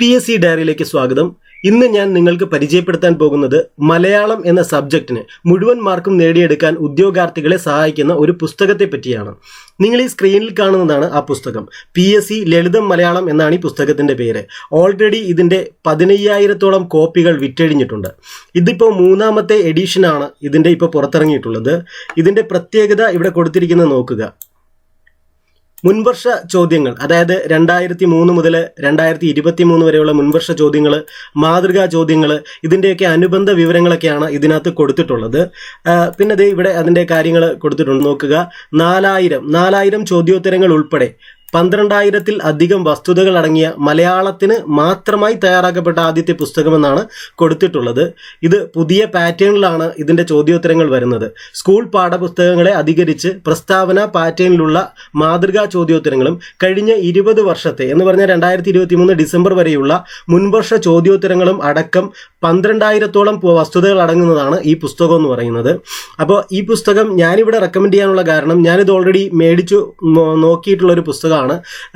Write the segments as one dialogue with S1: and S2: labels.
S1: P S C ഡയറിയിലേക്ക് സ്വാഗതം. ഇന്ന് ഞാൻ നിങ്ങൾക്ക് പരിചയപ്പെടുത്താൻ പോകുന്നത് മലയാളം എന്ന സബ്ജക്റ്റിന് മുഴുവൻ മാർക്കും നേടിയെടുക്കാൻ ഉദ്യോഗാർത്ഥികളെ സഹായിക്കുന്ന ഒരു പുസ്തകത്തെ പറ്റിയാണ്. നിങ്ങൾ ഈ സ്ക്രീനിൽ കാണുന്നതാണ് ആ പുസ്തകം. പി എസ് സി ലളിതം മലയാളം എന്നാണ് ഈ പുസ്തകത്തിന്റെ പേര്. ഓൾറെഡി ഇതിന്റെ പതിനയ്യായിരത്തോളം കോപ്പികൾ വിറ്റഴിഞ്ഞിട്ടുണ്ട്. ഇതിപ്പോൾ മൂന്നാമത്തെ എഡിഷനാണ് ഇതിന്റെ ഇപ്പോൾ പുറത്തിറങ്ങിയിട്ടുള്ളത്. ഇതിന്റെ പ്രത്യേകത ഇവിടെ കൊടുത്തിരിക്കുന്നത് നോക്കുക. മുൻവർഷ ചോദ്യങ്ങൾ അതായത് രണ്ടായിരത്തി മൂന്ന് മുതൽ രണ്ടായിരത്തി ഇരുപത്തി മൂന്ന് വരെയുള്ള മുൻവർഷ ചോദ്യങ്ങൾ മാതൃകാ ചോദ്യങ്ങൾ ഇതിന്റെയൊക്കെ അനുബന്ധ വിവരങ്ങളൊക്കെയാണ് ഇതിനകത്ത് കൊടുത്തിട്ടുള്ളത്. പിന്നെ ദേ ഇവിടെ അതിന്റെ കാര്യങ്ങൾ കൊടുത്തിട്ടുണ്ട്. നോക്കുക. നാലായിരം നാലായിരം ചോദ്യോത്തരങ്ങൾ ഉൾപ്പെടെ പന്ത്രണ്ടായിരത്തിൽ അധികം വസ്തുതകൾ അടങ്ങിയ മലയാളത്തിന് മാത്രമായി തയ്യാറാക്കപ്പെട്ട ആദ്യത്തെ പുസ്തകമെന്നാണ് കൊടുത്തിട്ടുള്ളത്. ഇത് പുതിയ പാറ്റേണിലാണ് ഇതിന്റെ ചോദ്യോത്തരങ്ങൾ വരുന്നത്. സ്കൂൾ പാഠപുസ്തകങ്ങളെ അധികരിച്ച് പ്രസ്താവന പാറ്റേണിലുള്ള മാതൃകാ ചോദ്യോത്തരങ്ങളും കഴിഞ്ഞ ഇരുപത് വർഷത്തെ എന്ന് പറഞ്ഞാൽ രണ്ടായിരത്തി ഇരുപത്തി മൂന്ന് ഡിസംബർ വരെയുള്ള മുൻവർഷ ചോദ്യോത്തരങ്ങളും അടക്കം പന്ത്രണ്ടായിരത്തോളം വസ്തുതകൾ അടങ്ങുന്നതാണ് ഈ പുസ്തകം എന്ന് പറയുന്നത്. അപ്പോൾ ഈ പുസ്തകം ഞാനിവിടെ റെക്കമെൻഡ് ചെയ്യാനുള്ള കാരണം ഞാനിത് ഓൾറെഡി മേടിച്ചു നോക്കിയിട്ടുള്ള ഒരു പുസ്തകമാണ്.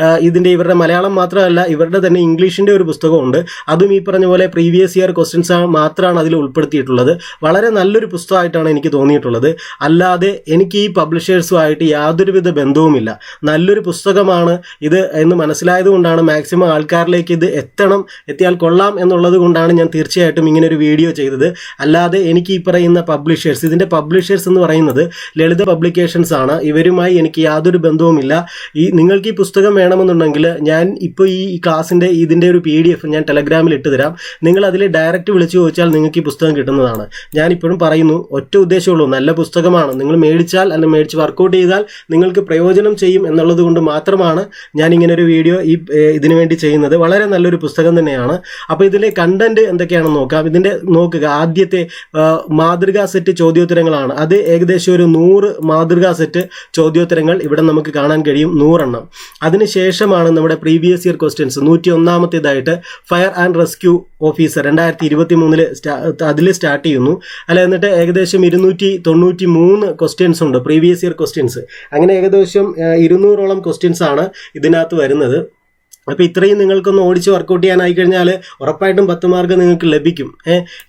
S1: ആ, ഇതിന്റെ ഇവരുടെ മലയാളം മാത്രമല്ല ഇവരുടെ തന്നെ ഇംഗ്ലീഷിന്റെ ഒരു പുസ്തകമുണ്ട് അതും ഈ പറഞ്ഞ പോലെ പ്രീവിയസ് ഇയർ ക്വസ്റ്റ്യൻസ് മാത്രമാണ് അതിൽ ഉൾപ്പെടുത്തിയിട്ടുള്ളത്. വളരെ നല്ലൊരു പുസ്തകമായിട്ടാണ് എനിക്ക് തോന്നിയിട്ടുള്ളത്. അല്ലാതെ എനിക്ക് ഈ പബ്ലിഷേഴ്സുമായിട്ട് യാതൊരുവിധ ബന്ധവുമില്ല. നല്ലൊരു പുസ്തകമാണ് ഇത് എന്ന് മനസ്സിലായതുകൊണ്ടാണ് മാക്സിമം ആൾക്കാരിലേക്ക് ഇത് എത്തണം എത്തിയാൽ കൊള്ളാം എന്നുള്ളത് കൊണ്ടാണ് ഞാൻ തീർച്ചയായിട്ടും ഇങ്ങനെ ഒരു വീഡിയോ ചെയ്തത്. അല്ലാതെ എനിക്ക് ഈ പറയുന്ന പബ്ലിഷേഴ്സ് ഇതിന്റെ പബ്ലിഷേഴ്സ് എന്ന് പറയുന്നത് ലളിത പബ്ലിക്കേഷൻസ് ആണ്. ഇവരുമായി എനിക്ക് യാതൊരു ബന്ധവുമില്ല. ഈ നിങ്ങൾക്ക് ഈ പുസ്തകം വേണമെന്നുണ്ടെങ്കിൽ ഞാൻ ഇപ്പോൾ ഈ ക്ലാസ്സിന്റെ ഇതിന്റെ ഒരു പി ഡി എഫ് ഞാൻ ടെലഗ്രാമിൽ ഇട്ട് തരാം. നിങ്ങൾ അതിൽ ഡയറക്റ്റ് വിളിച്ചു ചോദിച്ചാൽ നിങ്ങൾക്ക് ഈ പുസ്തകം കിട്ടുന്നതാണ്. ഞാൻ ഇപ്പോഴും പറയുന്നു ഒറ്റ ഉദ്ദേശമുള്ളൂ നല്ല പുസ്തകമാണ്. നിങ്ങൾ മേടിച്ചാൽ അല്ലെങ്കിൽ മേടിച്ച് വർക്കൗട്ട് ചെയ്താൽ നിങ്ങൾക്ക് പ്രയോജനം ചെയ്യും എന്നുള്ളത് കൊണ്ട് മാത്രമാണ് ഞാൻ ഇങ്ങനെ ഒരു വീഡിയോ ഈ ഇതിനു വേണ്ടി ചെയ്യുന്നത്. വളരെ നല്ലൊരു പുസ്തകം തന്നെയാണ്. അപ്പോൾ ഇതിലെ കണ്ടന്റ് എന്തൊക്കെയാണെന്ന് നോക്കാം. ഇതിന്റെ നോക്കുക. ആദ്യത്തെ മാതൃകാ സെറ്റ് ചോദ്യോത്തരങ്ങളാണ്. അത് ഏകദേശം ഒരു നൂറ് മാതൃകാ സെറ്റ് ചോദ്യോത്തരങ്ങൾ ഇവിടെ നമുക്ക് കാണാൻ കഴിയും. നൂറെണ്ണം. അതിനുശേഷമാണ് നമ്മുടെ പ്രീവിയസ് ഇയർ ക്വസ്റ്റ്യൻസ് നൂറ്റി ഒന്നാമത്തേതായിട്ട് ഫയർ ആൻഡ് റെസ്ക്യൂ ഓഫീസർ രണ്ടായിരത്തി ഇരുപത്തി മൂന്നിൽ അതിൽ സ്റ്റാർട്ട് ചെയ്യുന്നു. അല്ല എന്നിട്ട് ഏകദേശം ഇരുന്നൂറ്റി തൊണ്ണൂറ്റി മൂന്ന് ക്വസ്റ്റ്യൻസ് ഉണ്ട് പ്രീവിയസ് ഇയർ ക്വസ്റ്റ്യൻസ് അങ്ങനെ ഏകദേശം ഇരുന്നൂറോളം ക്വസ്റ്റ്യൻസ് ആണ് ഇതിനകത്ത് വരുന്നത്. അപ്പോൾ ഇത്രയും നിങ്ങൾക്കൊന്ന് ഓടിച്ച് വർക്കൗട്ട് ചെയ്യാനായി കഴിഞ്ഞാൽ ഉറപ്പായിട്ടും പത്ത് മാർക്ക് നിങ്ങൾക്ക് ലഭിക്കും.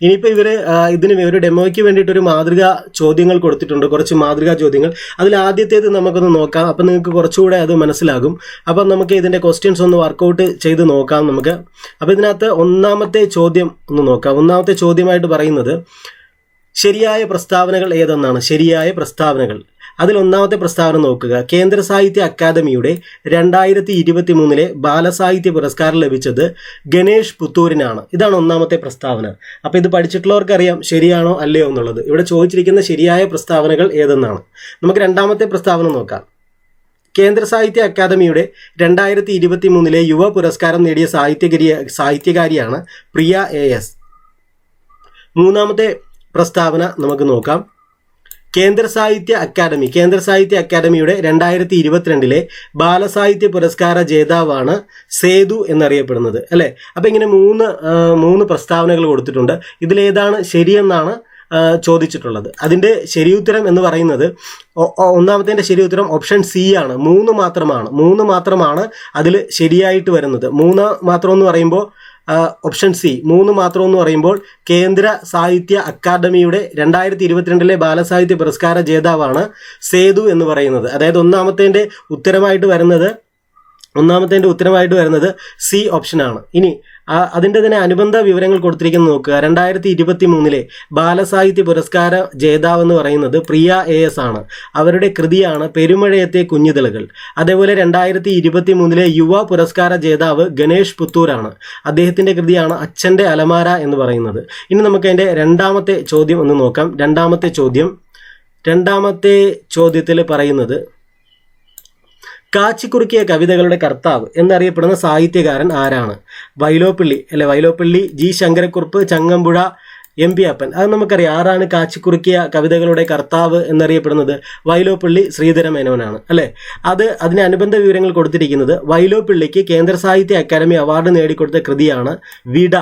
S1: ഇനിയിപ്പോൾ ഇവർ ഇതിന് ഒരു ഡെമോയ്ക്ക് വേണ്ടിയിട്ട് ഒരു മാതൃകാ ചോദ്യങ്ങൾ കൊടുത്തിട്ടുണ്ട്. കുറച്ച് മാതൃകാ ചോദ്യങ്ങൾ. അതിൽ ആദ്യത്തേത് നമുക്കൊന്ന് നോക്കാം. അപ്പം നിങ്ങൾക്ക് കുറച്ചുകൂടെ അത് മനസ്സിലാകും. അപ്പം നമുക്ക് ഇതിന്റെ ക്വസ്റ്റ്യൻസ് ഒന്ന് വർക്കൗട്ട് ചെയ്ത് നോക്കാം നമുക്ക്. അപ്പോൾ ഇതിനകത്ത് ഒന്നാമത്തെ ചോദ്യം ഒന്ന് നോക്കാം. ഒന്നാമത്തെ ചോദ്യമായിട്ട് പറയുന്നത് ശരിയായ പ്രസ്താവനകൾ ഏതെന്നാണ്? ശരിയായ പ്രസ്താവനകൾ. അതിൽ ഒന്നാമത്തെ പ്രസ്താവന നോക്കുക. കേന്ദ്ര സാഹിത്യ അക്കാദമിയുടെ രണ്ടായിരത്തി ഇരുപത്തി മൂന്നിലെ ബാലസാഹിത്യ പുരസ്കാരം ലഭിച്ചത് ഗണേഷ് പുത്തൂരിനാണ്. ഇതാണ് ഒന്നാമത്തെ പ്രസ്താവന. അപ്പോൾ ഇത് പഠിച്ചിട്ടുള്ളവർക്കറിയാം ശരിയാണോ അല്ലയോ എന്നുള്ളത്. ഇവിടെ ചോദിച്ചിരിക്കുന്ന ശരിയായ പ്രസ്താവനകൾ ഏതെന്നാണ്. നമുക്ക് രണ്ടാമത്തെ പ്രസ്താവന നോക്കാം. കേന്ദ്ര സാഹിത്യ അക്കാദമിയുടെ രണ്ടായിരത്തി ഇരുപത്തി മൂന്നിലെ യുവ പുരസ്കാരം നേടിയ സാഹിത്യകാരി സാഹിത്യകാരിയാണ് പ്രിയ എ എസ്. മൂന്നാമത്തെ പ്രസ്താവന നമുക്ക് നോക്കാം. കേന്ദ്ര സാഹിത്യ അക്കാദമി കേന്ദ്ര സാഹിത്യ അക്കാദമിയുടെ രണ്ടായിരത്തി ഇരുപത്തിരണ്ടിലെ ബാലസാഹിത്യ പുരസ്കാര ജേതാവാണ് സേതു എന്നറിയപ്പെടുന്നത് അല്ലേ? അപ്പം ഇങ്ങനെ മൂന്ന് മൂന്ന് പ്രസ്താവനകൾ കൊടുത്തിട്ടുണ്ട്. ഇതിലേതാണ് ശരിയെന്നാണ് ചോദിച്ചിട്ടുള്ളത്. അതിന്റെ ശരിയുത്തരം എന്ന് പറയുന്നത് ഒന്നാമത്തെ ശരി ഉത്തരം ഓപ്ഷൻ സി ആണ്. മൂന്ന് മാത്രമാണ്. മൂന്ന് മാത്രമാണ് അതിൽ ശരിയായിട്ട് വരുന്നത്. മൂന്ന് മാത്രം എന്ന് പറയുമ്പോൾ ഓപ്ഷൻ സി. മൂന്ന് മാത്രം എന്ന് പറയുമ്പോൾ കേന്ദ്ര സാഹിത്യ അക്കാദമിയുടെ രണ്ടായിരത്തി ഇരുപത്തിരണ്ടിലെ ബാലസാഹിത്യ പുരസ്കാര ജേതാവാണ് സേതു എന്ന് പറയുന്നത്. അതായത് ഒന്നാമത്തേന്റെ ഉത്തരമായിട്ട് വരുന്നത് ഒന്നാമത്തേന്റെ ഉത്തരമായിട്ട് വരുന്നത് സി ഓപ്ഷനാണ് ഇനി അതിന്റെ തന്നെ അനുബന്ധ വിവരങ്ങൾ കൊടുത്തിരിക്കുന്നത് നോക്കുക. രണ്ടായിരത്തി ഇരുപത്തി മൂന്നിലെ ബാലസാഹിത്യ പുരസ്കാര ജേതാവ് എന്ന് പറയുന്നത് പ്രിയ എ എസ് ആണ്. അവരുടെ കൃതിയാണ് പെരുമഴയത്തെ കുഞ്ഞുതിളകൾ. അതേപോലെ രണ്ടായിരത്തി ഇരുപത്തി മൂന്നിലെ യുവ പുരസ്കാര ജേതാവ് ഗണേഷ് പുത്തൂരാണ്. അദ്ദേഹത്തിന്റെ കൃതിയാണ് അച്ഛന്റെ അലമാര എന്ന് പറയുന്നത്. ഇനി നമുക്ക് അതിന്റെ രണ്ടാമത്തെ ചോദ്യം ഒന്ന് നോക്കാം. രണ്ടാമത്തെ ചോദ്യം. രണ്ടാമത്തെ ചോദ്യത്തിൽ പറയുന്നത് കാച്ചിക്കുറുക്കിയ കവിതകളുടെ കർത്താവ് എന്നറിയപ്പെടുന്ന സാഹിത്യകാരൻ ആരാണ്? വൈലോപ്പിള്ളി അല്ലെ Vyloppilly G Sankarakurup Changampuzha M P Appan. അത് നമുക്കറിയാം ആരാണ് കാച്ചിക്കുറുക്കിയ കവിതകളുടെ കർത്താവ് എന്നറിയപ്പെടുന്നത്? വൈലോപ്പിള്ളി ശ്രീധരമേനോനാണ് അല്ലേ? അത് അതിന് അനുബന്ധ വിവരങ്ങൾ കൊടുത്തിരിക്കുന്നത് വൈലോപ്പിള്ളിക്ക് കേന്ദ്ര സാഹിത്യ അക്കാദമി അവാർഡ് നേടിക്കൊടുത്ത കൃതിയാണ് വിട.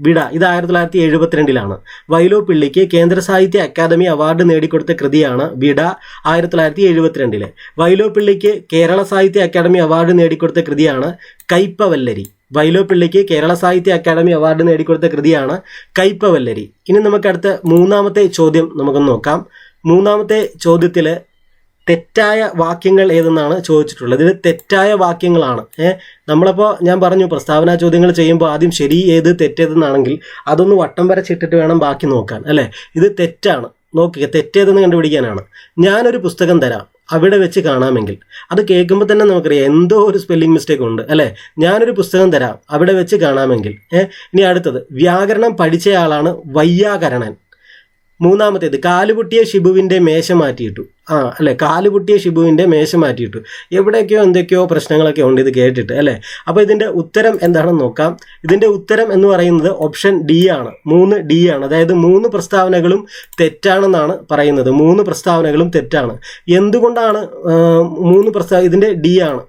S1: വിട. ഇത് ആയിരത്തി തൊള്ളായിരത്തി എഴുപത്തിരണ്ടിലാണ് വൈലോപ്പിള്ളിക്ക് കേന്ദ്ര സാഹിത്യ അക്കാദമി അവാർഡ് നേടിക്കൊടുത്ത കൃതിയാണ് വിട ആയിരത്തി തൊള്ളായിരത്തി എഴുപത്തിരണ്ടിലെ വൈലോപ്പിള്ളിക്ക് കേരള സാഹിത്യ അക്കാദമി അവാർഡ് നേടിക്കൊടുത്ത കൃതിയാണ് കൈപ്പവല്ലരി വൈലോപ്പിള്ളിക്ക് കേരള സാഹിത്യ അക്കാദമി അവാർഡ് നേടിക്കൊടുത്ത കൃതിയാണ് കൈപ്പവല്ലരി ഇനി നമുക്കടുത്ത മൂന്നാമത്തെ ചോദ്യം നമുക്കൊന്ന് നോക്കാം. മൂന്നാമത്തെ ചോദ്യത്തിൽ തെറ്റായ വാക്യങ്ങൾ ഏതെന്നാണ് ചോദിച്ചിട്ടുള്ളത്? ഇത് തെറ്റായ വാക്യങ്ങളാണ്. ഏഹ് നമ്മളപ്പോൾ ഞാൻ പറഞ്ഞു പ്രസ്താവന ചോദ്യങ്ങൾ ചെയ്യുമ്പോൾ ആദ്യം ശരി ഏത് തെറ്റേതെന്നാണെങ്കിൽ അതൊന്ന് വട്ടം വരച്ചിട്ടിട്ട് വേണം ബാക്കി നോക്കാൻ അല്ലേ? ഇത് തെറ്റാണ്. നോക്കുക തെറ്റേതെന്ന് കണ്ടുപിടിക്കാനാണ്. ഞാനൊരു പുസ്തകം തരാം അവിടെ വെച്ച് കാണാമെങ്കിൽ. അത് കേൾക്കുമ്പോൾ തന്നെ നമുക്കറിയാം എന്തോ ഒരു സ്പെല്ലിംഗ് മിസ്റ്റേക്ക് ഉണ്ട് അല്ലേ? ഞാനൊരു പുസ്തകം തരാം അവിടെ വെച്ച് കാണാമെങ്കിൽ. ഇനി അടുത്തത് വ്യാകരണം പഠിച്ചയാളാണ് വയ്യാകരണൻ. മൂന്നാമത്തേത് കാലുപൊട്ടിയ ഷിബുവിന്റെ മേശ മാറ്റിയിട്ടു. ആ അല്ലെ? കാലുപൊട്ടിയ ഷിബുവിന്റെ മേശ മാറ്റിയിട്ടു. എവിടെയൊക്കെയോ എന്തൊക്കെയോ പ്രശ്നങ്ങളൊക്കെ ഉണ്ട് ഇത് കേട്ടിട്ട് അല്ലേ? അപ്പോൾ ഇതിന്റെ ഉത്തരം എന്താണെന്ന് നോക്കാം. ഇതിന്റെ ഉത്തരം എന്ന് പറയുന്നത് ഓപ്ഷൻ ഡി ആണ്. മൂന്ന് ഡി ആണ്. അതായത് മൂന്ന് പ്രസ്താവനകളും തെറ്റാണെന്നാണ് പറയുന്നത്. മൂന്ന് പ്രസ്താവനകളും തെറ്റാണ്. എന്തുകൊണ്ടാണ് മൂന്ന് പ്രസ്താവ ഇതിന്റെ ഡി ആണ്.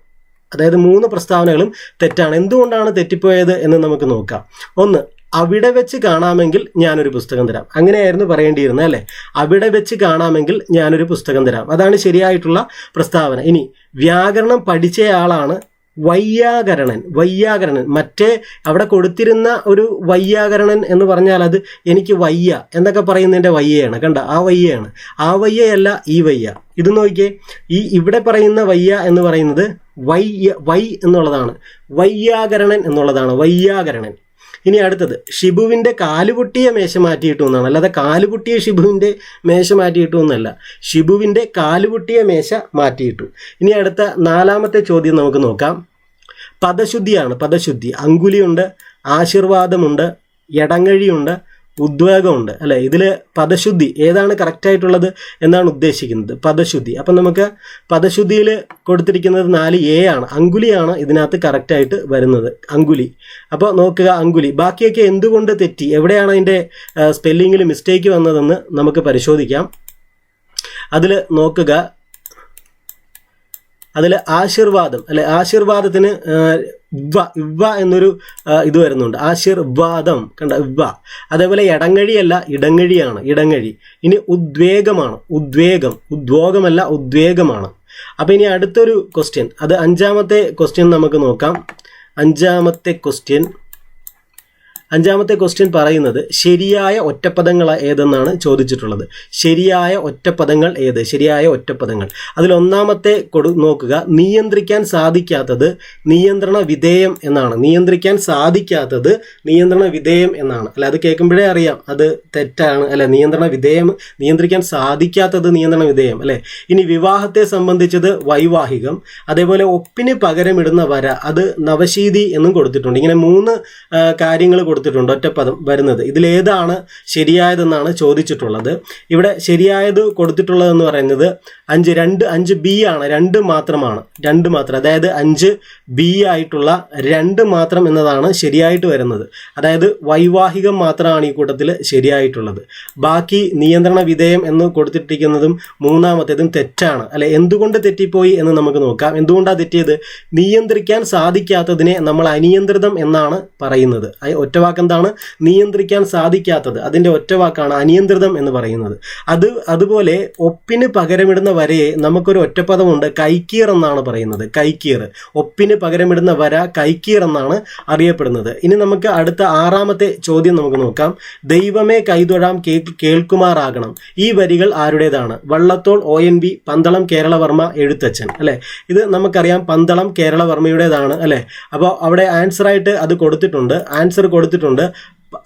S1: അതായത് മൂന്ന് പ്രസ്താവനകളും തെറ്റാണ്. എന്തുകൊണ്ടാണ് തെറ്റിപ്പോയത് എന്ന് നമുക്ക് നോക്കാം. ഒന്ന് അവിടെ വെച്ച് കാണാമെങ്കിൽ ഞാനൊരു പുസ്തകം തരാം. അങ്ങനെയായിരുന്നു പറയേണ്ടിയിരുന്നത് അല്ലേ? അവിടെ വെച്ച് കാണാമെങ്കിൽ ഞാനൊരു പുസ്തകം തരാം. അതാണ് ശരിയായിട്ടുള്ള പ്രസ്താവന. ഇനി വ്യാകരണം പഠിച്ചയാളാണ് വയ്യാകരണൻ. വയ്യാകരണൻ. മറ്റേ അവിടെ കൊടുത്തിരുന്ന ഒരു വയ്യാകരണൻ എന്ന് പറഞ്ഞാൽ അത് എനിക്ക് വയ്യ എന്നൊക്കെ പറയുന്നതിന്റെ വയ്യയാണ്. കണ്ട? ആ വയ്യയാണ്. ആ വയ്യയല്ല ഈ വയ്യ. ഇത് നോക്കിയേ. ഈ ഇവിടെ പറയുന്ന വയ്യ എന്ന് പറയുന്നത് വയ്യ വൈ എന്നുള്ളതാണ്. വയ്യാകരണൻ എന്നുള്ളതാണ്. വയ്യാകരണൻ. ഇനി അടുത്തത് ഷിബുവിന്റെ കാലുപൊട്ടിയ മേശ മാറ്റിയിട്ടു എന്നാണ്. അല്ലാതെ കാലുപൊട്ടിയ ഷിബുവിന്റെ മേശ മാറ്റിയിട്ടു എന്നല്ല ഷിബുവിന്റെ കാലുപൊട്ടിയ മേശ മാറ്റിയിട്ടു. ഇനി അടുത്ത നാലാമത്തെ ചോദ്യം നമുക്ക് നോക്കാം. പദശുദ്ധിയാണ് പദശുദ്ധി. അങ്കുലിയുണ്ട് ആശീർവാദമുണ്ട് എടങ്ങഴിയുണ്ട് ഉദ്വേഗമുണ്ട് അല്ലെ? ഇതിൽ പദശുദ്ധി ഏതാണ് കറക്റ്റ് ആയിട്ടുള്ളത് എന്നാണ് ഉദ്ദേശിക്കുന്നത്. പദശുദ്ധി. അപ്പം നമുക്ക് പദശുദ്ധിയിൽ കൊടുത്തിരിക്കുന്നത് നാല് എ ആണ്. അങ്കുലിയാണ് ഇതിനകത്ത് കറക്റ്റ് ആയിട്ട് വരുന്നത്. അങ്കുലി. അപ്പോൾ നോക്കുക അങ്കുലി. ബാക്കിയൊക്കെ എന്തുകൊണ്ട് തെറ്റി? എവിടെയാണ് അതിന്റെ സ്പെല്ലിങ്ങിൽ മിസ്റ്റേക്ക് വന്നതെന്ന് നമുക്ക് പരിശോധിക്കാം. അതിൽ നോക്കുക. അതിൽ ആശീർവാദം അല്ലെ? ആശീർവാദത്തിന് ഇവ്വ എന്നൊരു ഇത് വരുന്നുണ്ട്. ആശീർവാദം കണ്ട വ. അതേപോലെ ഇടങ്ങഴിയല്ല ഇടങ്ങഴിയാണ്. ഇടങ്ങഴി. ഇനി ഉദ്വേഗമാണ്. ഉദ്വേഗം. ഉദ്വോഗമല്ല ഉദ്വേഗമാണ്. അപ്പം ഇനി അടുത്തൊരു ക്വസ്റ്റ്യൻ അത് അഞ്ചാമത്തെ ക്വസ്റ്റ്യൻ നമുക്ക് നോക്കാം. അഞ്ചാമത്തെ ക്വസ്റ്റ്യൻ അഞ്ചാമത്തെ ക്വസ്റ്റ്യൻ പറയുന്നത് ശരിയായ ഒറ്റപ്പദങ്ങൾ ഏതെന്നാണ് ചോദിച്ചിട്ടുള്ളത്. ശരിയായ ഒറ്റപ്പദങ്ങൾ ഏത്? ശരിയായ ഒറ്റപ്പദങ്ങൾ. അതിലൊന്നാമത്തെ കൊടു നോക്കുക. നിയന്ത്രിക്കാൻ സാധിക്കാത്തത് നിയന്ത്രണ വിധേയം എന്നാണ്. നിയന്ത്രിക്കാൻ സാധിക്കാത്തത് നിയന്ത്രണ വിധേയം എന്നാണ്. അല്ല അത് കേൾക്കുമ്പോഴേ അറിയാം. അത് തെറ്റാണ്. അല്ല നിയന്ത്രണ വിധേയം നിയന്ത്രിക്കാൻ സാധിക്കാത്തത് നിയന്ത്രണ വിധേയം അല്ലെ? ഇനി വിവാഹത്തെ സംബന്ധിച്ചത് വൈവാഹികം. അതേപോലെ ഒപ്പിന് പകരമിടുന്ന വര അത് നവശീതി എന്നും കൊടുത്തിട്ടുണ്ട്. ഇങ്ങനെ മൂന്ന് കാര്യങ്ങൾ കൊടുത്തിട്ടുണ്ട് ഒറ്റപ്പദം വരുന്നത്. ഇതിലേതാണ് ശരിയായതെന്നാണ് ചോദിച്ചിട്ടുള്ളത്. ഇവിടെ ശരിയായത് കൊടുത്തിട്ടുള്ളതെന്ന് പറയുന്നത് അഞ്ച് രണ്ട് അഞ്ച് ബി ആണ്. രണ്ട് മാത്രമാണ്. രണ്ട് മാത്രം. അതായത് അഞ്ച് ബി ആയിട്ടുള്ള രണ്ട് മാത്രം എന്നതാണ് ശരിയായിട്ട് വരുന്നത്. അതായത് വൈവാഹികം മാത്രമാണ് ഈ കൂട്ടത്തിൽ ശരിയായിട്ടുള്ളത്. ബാക്കി നിയന്ത്രണ വിധേയം എന്ന് കൊടുത്തിട്ടിരിക്കുന്നതും മൂന്നാമത്തേതും തെറ്റാണ്. അല്ലെ എന്തുകൊണ്ട് തെറ്റിപ്പോയി എന്ന് നമുക്ക് നോക്കാം. എന്തുകൊണ്ടാണ് തെറ്റിയത്? നിയന്ത്രിക്കാൻ സാധിക്കാത്തതിനെ നമ്മൾ അനിയന്ത്രിതം എന്നാണ് പറയുന്നത്. അയ് ഒറ്റവാക്ക് എന്താണ് നിയന്ത്രിക്കാൻ സാധിക്കാത്തത്. അതിന്റെ ഒറ്റ വാക്കാണ് അനിയന്ത്രിതം എന്ന് പറയുന്നത്. അത് അതുപോലെ ഒപ്പിന് പകരമിടുന്ന വരയെ നമുക്കൊരു ഒറ്റപ്പദമുണ്ട് കൈക്കീർ എന്നാണ് പറയുന്നത്. കൈക്കീർ. ഒപ്പിന് പകരമിടുന്ന വര കൈക്കീർ എന്നാണ് അറിയപ്പെടുന്നത്. ഇനി നമുക്ക് അടുത്ത ആറാമത്തെ ചോദ്യം നമുക്ക് നോക്കാം. ദൈവമേ കൈതൊഴാം കേൾക്കുമാറാകണം. ഈ വരികൾ ആരുടേതാണ്? Vallathol O N V Pandalam Keralavarma Ezhuthachan. അല്ലെ? ഇത് നമുക്കറിയാം പന്തളം കേരളവർമ്മയുടേതാണ്. അല്ലെ? അപ്പോൾ അവിടെ ആൻസർ ആയിട്ട് അത് കൊടുത്തിട്ടുണ്ട്. ആൻസർ കൊടുത്തിട്ടുണ്ട്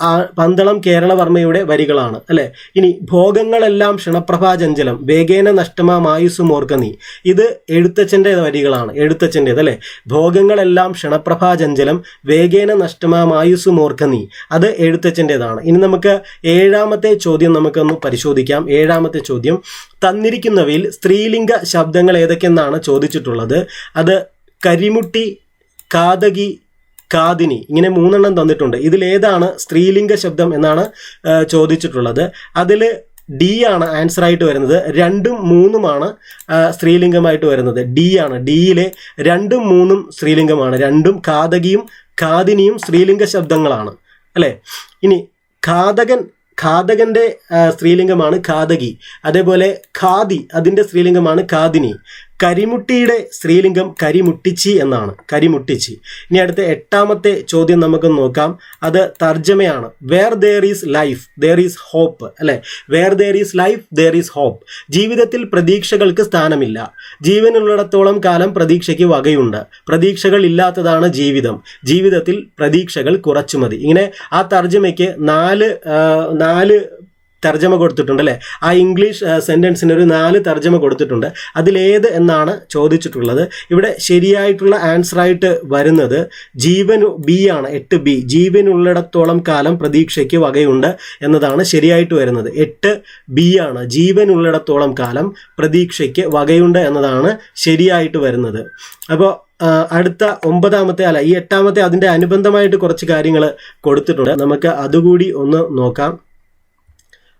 S1: ആ പന്തളം കേരളവർമ്മയുടെ വരികളാണ് അല്ലെ? ഇനി ഭോഗങ്ങളെല്ലാം ക്ഷണപ്രഭാ ക്ഷണപ്രഭാചഞ്ചലം വേഗേന നഷ്ടമായുസും ഓർക്ക നീ. ഇത് എഴുത്തച്ഛന്റെ വരികളാണ് എഴുത്തച്ഛന്റെ അല്ലേ? ഭോഗങ്ങളെല്ലാം ക്ഷണപ്രഭാ ക്ഷണപ്രഭാചഞ്ചലം വേഗേന നഷ്ടമായുസും ഓർക്ക നീ. അത് എഴുത്തച്ഛന്റെതാണ് ഇനി നമുക്ക് ഏഴാമത്തെ ചോദ്യം നമുക്കൊന്ന് പരിശോധിക്കാം. ഏഴാമത്തെ ചോദ്യം തന്നിരിക്കുന്നവയിൽ സ്ത്രീലിംഗ ശബ്ദങ്ങൾ ഏതൊക്കെയെന്നാണ് ചോദിച്ചിട്ടുള്ളത്. അത് കരിമുട്ടി കാതകി കാതിനി ഇങ്ങനെ മൂന്നെണ്ണം തന്നിട്ടുണ്ട്. ഇതിലേതാണ് സ്ത്രീലിംഗ ശബ്ദം എന്നാണ് ചോദിച്ചിട്ടുള്ളത്. അതിൽ ഡി ആണ് ആൻസർ ആയിട്ട് വരുന്നത്. രണ്ടും മൂന്നുമാണ് സ്ത്രീലിംഗമായിട്ട് വരുന്നത്. ഡി ആണ്. ഡിയിലെ രണ്ടും മൂന്നും സ്ത്രീലിംഗമാണ്. രണ്ടും കാതകിയും കാതിനിയും സ്ത്രീലിംഗ ശബ്ദങ്ങളാണ്. അല്ലേ? ഇനി കാതകൻ ഘാതകന്റെ സ്ത്രീലിംഗമാണ് ഘാതകി അതേപോലെ ഖാദി അതിന്റെ സ്ത്രീലിംഗമാണ് ഖാദിനി കരിമുട്ടിയുടെ സ്ത്രീലിംഗം കരിമുട്ടിച്ചി എന്നാണ്. കരിമുട്ടിച്ചി. ഇനി അടുത്ത എട്ടാമത്തെ ചോദ്യം നമുക്ക് നോക്കാം. അത് തർജമയാണ്. Where there is life there is hope അല്ലെ? Where there is life there is hope ജീവിതത്തിൽ പ്രതീക്ഷകൾക്ക് സ്ഥാനമില്ല. ജീവനുള്ളിടത്തോളം കാലം പ്രതീക്ഷയ്ക്ക് വകയുണ്ട്. പ്രതീക്ഷകൾ ഇല്ലാത്തതാണ് ജീവിതം. ജീവിതത്തിൽ പ്രതീക്ഷകൾ കുറച്ചു മതി. ഇങ്ങനെ ആ തർജമയ്ക്ക് നാല് നാല് തർജമ കൊടുത്തിട്ടുണ്ട് അല്ലേ ആ ഇംഗ്ലീഷ് സെന്റൻസിന് ഒരു നാല് തർജമ കൊടുത്തിട്ടുണ്ട്. അതിലേത് എന്നാണ് ചോദിച്ചിട്ടുള്ളത്. ഇവിടെ ശരിയായിട്ടുള്ള ആൻസർ ആയിട്ട് വരുന്നത് ജീവൻ ബി ആണ് എട്ട് ബി ജീവനുള്ളിടത്തോളം കാലം പ്രതീക്ഷയ്ക്ക് വകയുണ്ട് എന്നതാണ് ശരിയായിട്ട് വരുന്നത്. എട്ട് ബി ആണ് ജീവനുള്ളിടത്തോളം കാലം പ്രതീക്ഷയ്ക്ക് വകയുണ്ട് എന്നതാണ് ശരിയായിട്ട് വരുന്നത്. അപ്പോൾ അടുത്ത ഒമ്പതാമത്തെ അല്ല ഈ എട്ടാമത്തെ അതിന്റെ അനുബന്ധമായിട്ട് കുറച്ച് കാര്യങ്ങൾ കൊടുത്തിട്ടുണ്ട്. നമുക്ക് അതുകൂടി ഒന്ന് നോക്കാം.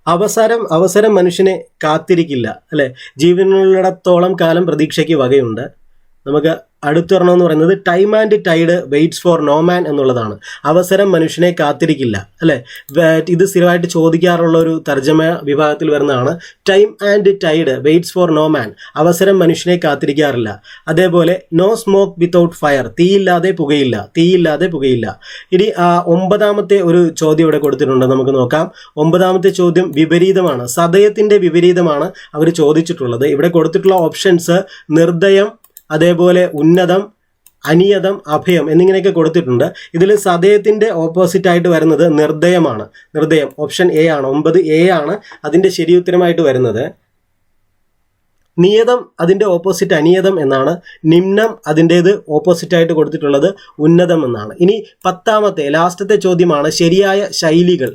S1: അവസരം അവസരം മനുഷ്യനെ കാത്തിരിക്കില്ല അല്ലെ? ജീവനുള്ളിടത്തോളം കാലം പ്രതീക്ഷയ്ക്ക് വകയുണ്ട്. നമുക്ക് അടുത്തൊരെണ്ണം പറയുന്നത് time and tide waits for no man എന്നുള്ളതാണ്. അവസരം മനുഷ്യനെ കാത്തിരിക്കില്ല അല്ലെ? ഇത് സ്ഥിരമായിട്ട് ചോദിക്കാറുള്ള ഒരു തർജമ വിഭാഗത്തിൽ വരുന്നതാണ്. Time and tide waits for no man അവസരം മനുഷ്യനെ കാത്തിരിക്കാറില്ല. അതേപോലെ നോ സ്മോക്ക് വിത്തൗട്ട് ഫയർ തീയില്ലാതെ പുകയില്ല തീയില്ലാതെ പുകയില്ല. ഇനി ഒമ്പതാമത്തെ ഒരു ചോദ്യം ഇവിടെ കൊടുത്തിട്ടുണ്ട്. നമുക്ക് നോക്കാം. ഒമ്പതാമത്തെ ചോദ്യം വിപരീതമാണ്. സദയത്തിന്റെ വിപരീതമാണ് അവർ ചോദിച്ചിട്ടുള്ളത്. ഇവിടെ കൊടുത്തിട്ടുള്ള ഓപ്ഷൻസ് നിർദ്ദയം അതേപോലെ ഉന്നതം അനിയതം അഭയം എന്നിങ്ങനെയൊക്കെ കൊടുത്തിട്ടുണ്ട്. ഇതിൽ സദയത്തിന്റെ ഓപ്പോസിറ്റ് ആയിട്ട് വരുന്നത് നിർദ്ദയമാണ് നിർദ്ദയം ഓപ്ഷൻ എ ആണ് ഒമ്പത് എ ആണ് അതിന്റെ ശരിയുത്തരമായിട്ട് വരുന്നത്. നിയതം അതിന്റെ ഓപ്പോസിറ്റ് അനിയതം എന്നാണ്. നിമ്നം അതിന്റേത് ഓപ്പോസിറ്റായിട്ട് കൊടുത്തിട്ടുള്ളത് ഉന്നതം എന്നാണ്. ഇനി പത്താമത്തെ ലാസ്റ്റത്തെ ചോദ്യമാണ് ശരിയായ ശൈലികൾ.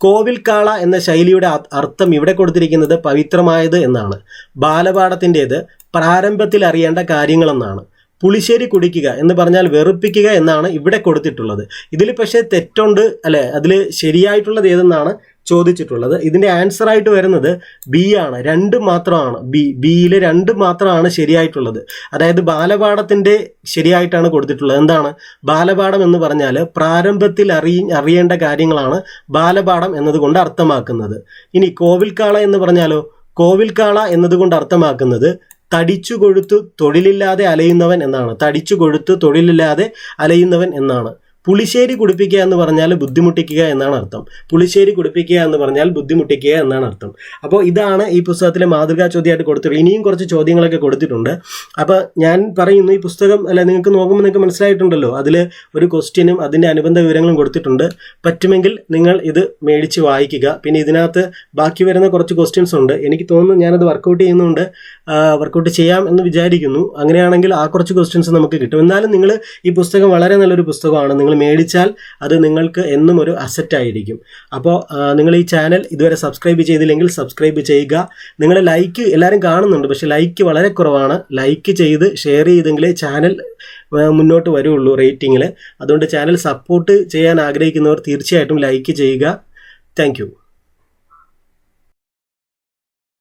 S1: കോവിൽ കാള എന്ന ശൈലിയുടെ അർത്ഥം ഇവിടെ കൊടുത്തിരിക്കുന്നത് പവിത്രമായത് എന്നാണ്. ബാലപാഠത്തിന്റെത് പ്രാരംഭത്തിൽ അറിയേണ്ട കാര്യങ്ങളെന്നാണ്. പുളിശ്ശേരി കുടിക്കുക എന്ന് പറഞ്ഞാൽ വെറുപ്പിക്കുക എന്നാണ് ഇവിടെ കൊടുത്തിട്ടുള്ളത്. ഇതിൽ പക്ഷേ തെറ്റുണ്ട് അല്ലെ? അതിൽ ശരിയായിട്ടുള്ളത് ഏതെന്നാണ് ചോദിച്ചിട്ടുള്ളത്. ഇതിന്റെ ആൻസർ ആയിട്ട് വരുന്നത് ബി ആണ്. രണ്ട് മാത്രമാണ്. ബി ബിയിൽ രണ്ട് മാത്രമാണ് ശരിയായിട്ടുള്ളത്. അതായത് ബാലപാഠത്തിന്റെ ശരിയായിട്ടാണ് കൊടുത്തിട്ടുള്ളത്. എന്താണ്? ബാലപാഠം എന്ന് പറഞ്ഞാൽ പ്രാരംഭത്തിൽ അറിയ അറിയേണ്ട കാര്യങ്ങളാണ് ബാലപാഠം എന്നതുകൊണ്ട് അർത്ഥമാക്കുന്നത്. ഇനി കോവിൽക്കാള എന്ന് പറഞ്ഞാലോ? കോവിൽക്കാള എന്നതുകൊണ്ട് അർത്ഥമാക്കുന്നത് തടിച്ചു കൊഴുത്തു തൊഴിലില്ലാതെ അലയുന്നവൻ എന്നാണ്. തടിച്ചു കൊഴുത്തു തൊഴിലില്ലാതെ അലയുന്നവൻ എന്നാണ്. പുളിശ്ശേരി കുടിപ്പിക്കുക എന്ന് പറഞ്ഞാൽ ബുദ്ധിമുട്ടിക്കുക എന്നാണ് അർത്ഥം. പുളിശ്ശേരി കുടിപ്പിക്കുക എന്ന് പറഞ്ഞാൽ ബുദ്ധിമുട്ടിക്കുക എന്നാണ് അർത്ഥം. അപ്പോൾ ഇതാണ് ഈ പുസ്തകത്തിലെ മാതൃകാ ചോദ്യമായിട്ട് കൊടുത്തിട്ടുള്ളത്. ഇനിയും കുറച്ച് ചോദ്യങ്ങളൊക്കെ കൊടുത്തിട്ടുണ്ട്. അപ്പോൾ ഞാൻ പറയുന്നു ഈ പുസ്തകം അല്ല നിങ്ങൾക്ക് നോക്കുമ്പോൾ നിങ്ങൾക്ക് മനസ്സിലായിട്ടുണ്ടല്ലോ. അതിൽ ഒരു ക്വസ്റ്റ്യനും അതിന്റെ അനുബന്ധ വിവരങ്ങളും കൊടുത്തിട്ടുണ്ട്. പറ്റുമെങ്കിൽ നിങ്ങൾ ഇത് മേടിച്ച് വായിക്കുക. പിന്നെ ഇതിനകത്ത് ബാക്കി വരുന്ന കുറച്ച് ക്വസ്റ്റ്യൻസ് ഉണ്ട്. എനിക്ക് തോന്നുന്നു ഞാനത് വർക്കൗട്ട് ചെയ്യുന്നുണ്ട്. വർക്കൗട്ട് ചെയ്യാം എന്ന് വിചാരിക്കുന്നു. അങ്ങനെയാണെങ്കിൽ ആ കുറച്ച് ക്വസ്റ്റ്യൻസ് നമുക്ക് കിട്ടും. എന്നാലും നിങ്ങൾ ഈ പുസ്തകം വളരെ നല്ലൊരു പുസ്തകമാണ്. നിങ്ങൾ മേടിച്ചാൽ അത് നിങ്ങൾക്ക് എന്നും ഒരു അസറ്റ് ആയിരിക്കും. അപ്പോൾ നിങ്ങൾ ഈ ചാനൽ ഇതുവരെ സബ്സ്ക്രൈബ് ചെയ്തില്ലെങ്കിൽ സബ്സ്ക്രൈബ് ചെയ്യുക. നിങ്ങൾ ലൈക്ക് എല്ലാവരും കാണുന്നുണ്ട് പക്ഷേ ലൈക്ക് വളരെ കുറവാണ്. ലൈക്ക് ചെയ്ത് ഷെയർ ചെയ്തെങ്കിലേ ചാനൽ മുന്നോട്ട് വരുള്ളൂ റേറ്റിങ്ങിൽ അതുകൊണ്ട് ചാനൽ സപ്പോർട്ട് ചെയ്യാൻ ആഗ്രഹിക്കുന്നവർ തീർച്ചയായിട്ടും ലൈക്ക് ചെയ്യുക. താങ്ക്